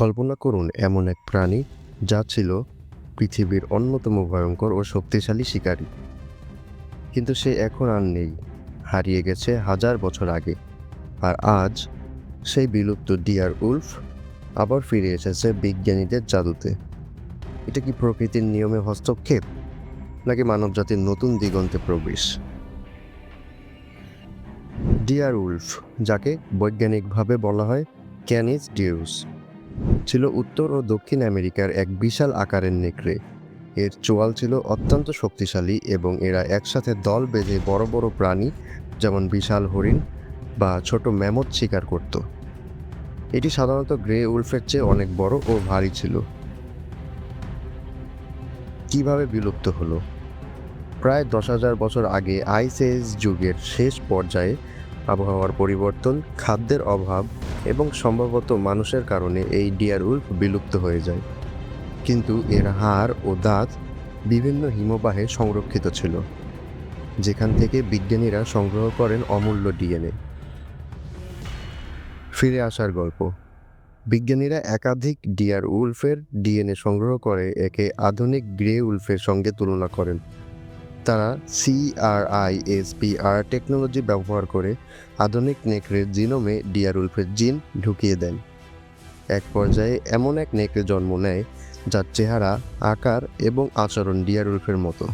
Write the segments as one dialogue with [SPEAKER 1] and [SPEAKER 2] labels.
[SPEAKER 1] কল্পনা করুন এমন এক প্রাণী যা ছিল পৃথিবীর অন্যতম ভয়ঙ্কর ও শক্তিশালী শিকারী। কিন্তু সে এখন আর নেই, হারিয়ে গেছে হাজার বছর আগে। আর আজ সেই বিলুপ্ত ডিয়ার উলফ আবার ফিরে এসেছে বিজ্ঞানীদের জাদুতে। এটা কি প্রকৃতির নিয়মে হস্তক্ষেপ, নাকি মানবজাতির নতুন দিগন্তে প্রবেশ? ডিয়ার উলফ, যাকে বৈজ্ঞানিকভাবে বলা হয় ক্যানিস ডিউস। ছিল উত্তর ও দক্ষিণ আমেরিকার এক বিশাল আকারের নেকড়ে। এর চোয়াল ছিল অত্যন্ত শক্তিশালী এবং এরা একসাথে দল বেঁধে বড় বড় প্রাণী, যেমন বিশাল হরিণ বা ছোট ম্যামথ শিকার করত। এটি সাধারণত গ্রে উলফের চেয়ে অনেক বড় ও ভারী ছিল। কীভাবে বিলুপ্ত হলো? প্রায় দশ হাজার বছর আগে আইস এজ যুগের শেষ পর্যায়ে আবহাওয়ার পরিবর্তন, খাদ্যের অভাব এবং সম্ভবত মানুষের কারণে এই ডিয়ার উল্ফ বিলুপ্ত হয়ে যায়। কিন্তু এর হাড় ও দাঁত বিভিন্ন হিমবাহে সংরক্ষিত ছিল, যেখান থেকে বিজ্ঞানীরা সংগ্রহ করেন অমূল্য ডিএনএ। ফিরে আসার গল্প। বিজ্ঞানীরা একাধিক ডিয়ার উলফের ডিএনএ সংগ্রহ করে একে আধুনিক গ্রে উলফের সঙ্গে তুলনা করেন। তারা সিআরআইএসপিআর টেকনোলজি ব্যবহার করে আধুনিক নেকড়ের জিনোমে ডিয়ার উলফের জিন ঢুকিয়ে দেন। এক পর্যায়ে এমন এক নেকড়ে জন্ম নেয়, যার চেহারা, আকার এবং আচরণ ডিয়ার উলফের মতো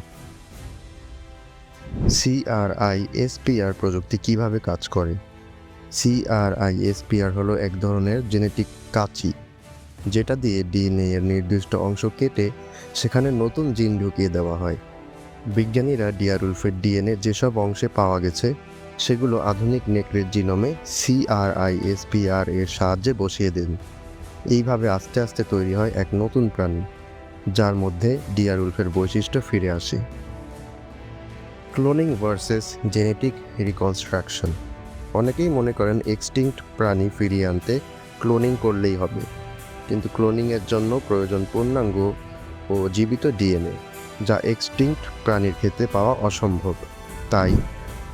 [SPEAKER 1] সিআরআইএসপিআর প্রযুক্তি কীভাবে কাজ করে? সিআরআইএসপিআর হলো এক ধরনের জেনেটিক কাঁচি, যেটা দিয়ে ডিএনএ এর নির্দিষ্ট অংশ কেটে সেখানে নতুন জিন ঢুকিয়ে দেওয়া হয়। বিজ্ঞানীরা ডিয়ারুলফের ডিএনএ যেসব অংশে পাওয়া গেছে, সেগুলো আধুনিক নেকড়ের জিনোমে সিআরআইএসপিআর এর সাহায্যে বসিয়ে দেন। এইভাবে আস্তে আস্তে তৈরি হয় এক নতুন প্রাণী, যার মধ্যে ডিয়ারুলফের বৈশিষ্ট্য ফিরে আসে। Cloning versus genetic reconstruction. অনেকেই মনে করেন এক্সটিংক্ট প্রাণী ফিরিয়ে আনতে ক্লোনিং করলেই হবে, কিন্তু ক্লোনিংয়ের জন্য প্রয়োজন পূর্ণাঙ্গ ও জীবিত ডিএনএ। যা এক্সটিংক্ট প্রাণীর ক্ষেত্রে পাওয়া অসম্ভব। তাই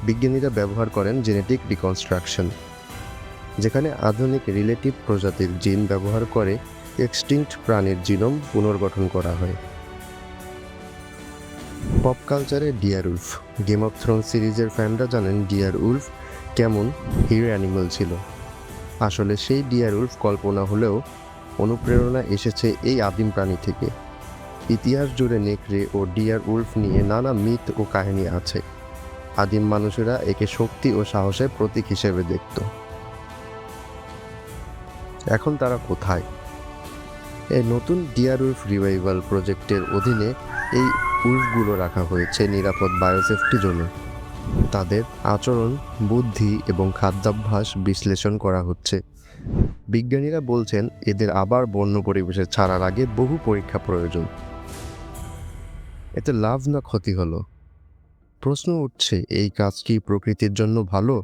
[SPEAKER 1] বিজ্ঞানীরা ব্যবহার করেন জেনেটিক রিকনস্ট্রাকশন যেখানে আধুনিক রিলেটিভ প্রজাতির জিন ব্যবহার করে এক্সটিংক্ট প্রাণীর জিনোম পুনর্গঠন করা হয়। পপ কালচারে dire wolf Game of Throne সিরিজের ফ্যানরা জানেন ডিয়ার উলফ কেমন হিরো অ্যানিমাল ছিল। আসলে সেই ডিয়ার উলফ কল্পনা হলেও অনুপ্রেরণা এসেছে এই আদিম প্রাণী থেকে। ইতিহাস জুড়ে নেকড়ে ও ডিয়ার উলফ নিয়ে নানা মিথ ও কাহিনী আছে। আদিম মানুষেরা একে শক্তি ও সাহসের প্রতীক হিসেবে দেখত। এখন তারা কোথায়? এই নতুন ডিয়ার উলফ রিভাইভাল প্রজেক্টের অধীনে এই উলফগুলো রাখা হয়েছে নিরাপদ বায়োসেফটি জোনে। তাদের আচরণ, বুদ্ধি এবং খাদ্যাভ্যাস বিশ্লেষণ করা হচ্ছে। বিজ্ঞানীরা বলছেন, এদের আবার বন্য পরিবেশে ছাড়ার আগে বহু পরীক্ষা প্রয়োজন। এতে লাভ না ক্ষতি হলো? প্রশ্ন উঠছে, এই কাজ কি প্রকৃতির জন্য ভালো?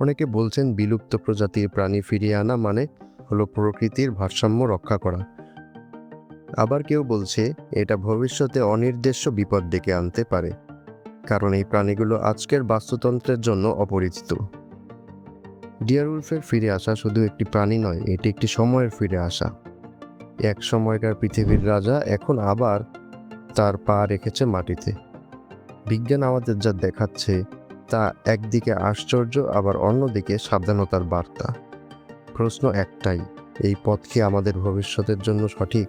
[SPEAKER 1] অনেকে বলছেন বিলুপ্ত প্রজাতির প্রাণী ফিরিয়ে আনা মানে হলো প্রকৃতির ভারসাম্য রক্ষা করা। আবার কেউ বলছে, এটা ভবিষ্যতে অনির্দেশ্য বিপদ ডেকে আনতে পারে, কারণ এই প্রাণীগুলো আজকের বাস্তুতন্ত্রের জন্য অপরিচিত। ডিয়ার উলফের ফিরে আসা শুধু একটি প্রাণী নয়, এটি একটি সময়ের ফিরে আসা। এক সময়কার পৃথিবীর রাজা এখন আবার তার পা রেখেছে মাটিতে। বিজ্ঞান আমাদের যা দেখাচ্ছে, তা একদিকে আশ্চর্য, আবার অন্যদিকে সাবধানতার বার্তা। প্রশ্ন একটাই, এই পথ কি আমাদের ভবিষ্যতের জন্য সঠিক?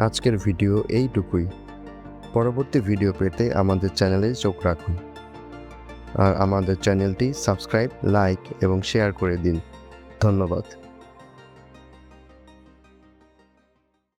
[SPEAKER 1] আজকের ভিডিও এইটুকুই। পরবর্তী ভিডিও পেতে আমাদের চ্যানেলে চোখ রাখুন। আর আমাদের চ্যানেলটি সাবস্ক্রাইব, লাইক এবং শেয়ার করে দিন। ধন্যবাদ।